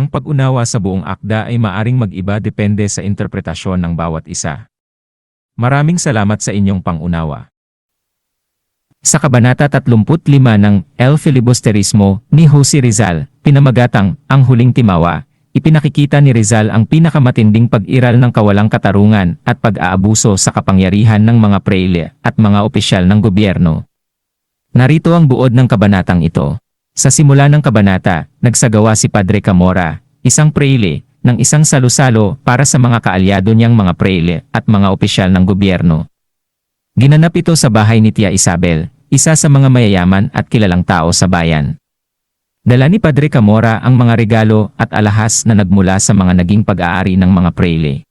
Ang pag-unawa sa buong akda ay maaring mag-iba depende sa interpretasyon ng bawat isa. Maraming salamat sa inyong pangunawa. Sa Kabanata 35 ng El Filibusterismo ni Jose Rizal, pinamagatang Ang Huling Timawa, ipinakikita ni Rizal ang pinakamatinding pag-iral ng kawalang katarungan at pag-aabuso sa kapangyarihan ng mga preile at mga opisyal ng gobyerno. Narito ang buod ng kabanatang ito. Sa simula ng kabanata, nagsagawa si Padre Camora, isang preile, ng isang salusalo para sa mga kaalyado niyang mga preile at mga opisyal ng gobyerno. Ginanap ito sa bahay ni Tia Isabel, isa sa mga mayayaman at kilalang tao sa bayan. Dala ni Padre Camora ang mga regalo at alahas na nagmula sa mga naging pag-aari ng mga preile.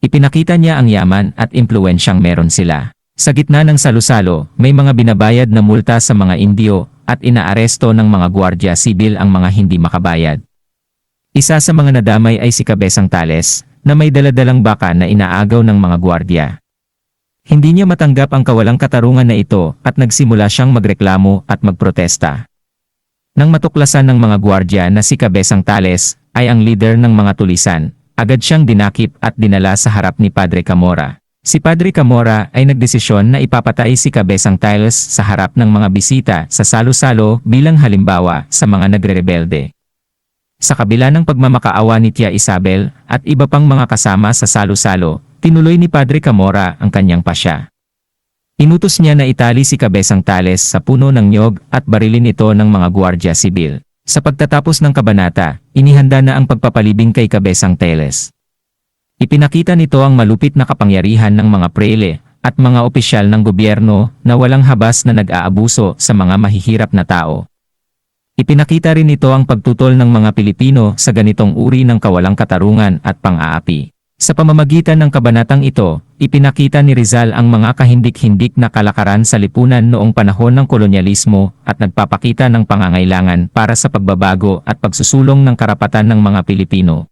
Ipinakita niya ang yaman at impluensyang meron sila. Sa gitna ng salusalo, may mga binabayad na multa sa mga Indio at inaaresto ng mga gwardya sibil ang mga hindi makabayad. Isa sa mga nadamay ay si Kabesang Tales, na may daladalang baka na inaagaw ng mga gwardya. Hindi niya matanggap ang kawalang katarungan na ito at nagsimula siyang magreklamo at magprotesta. Nang matuklasan ng mga gwardya na si Kabesang Tales ay ang leader ng mga tulisan, agad siyang dinakip at dinala sa harap ni Padre Camora. Si Padre Camora ay nagdesisyon na ipapatay si Kabesang Tales sa harap ng mga bisita sa salo-salo bilang halimbawa sa mga nagre-rebelde. Sa kabila ng pagmamakaawa ni Tia Isabel at iba pang mga kasama sa salo-salo, tinuloy ni Padre Camora ang kanyang pasya. Inutos niya na itali si Kabesang Tales sa puno ng nyog at barilin ito ng mga gwardya sibil. Sa pagtatapos ng kabanata, inihanda na ang pagpapalibing kay Kabesang Tales. Ipinakita nito ang malupit na kapangyarihan ng mga prele at mga opisyal ng gobyerno na walang habas na nag-aabuso sa mga mahihirap na tao. Ipinakita rin nito ang pagtutol ng mga Pilipino sa ganitong uri ng kawalang katarungan at pang-aapi. Sa pamamagitan ng kabanatang ito, ipinakita ni Rizal ang mga kahindik-hindik na kalakaran sa lipunan noong panahon ng kolonyalismo at nagpapakita ng pangangailangan para sa pagbabago at pagsusulong ng karapatan ng mga Pilipino.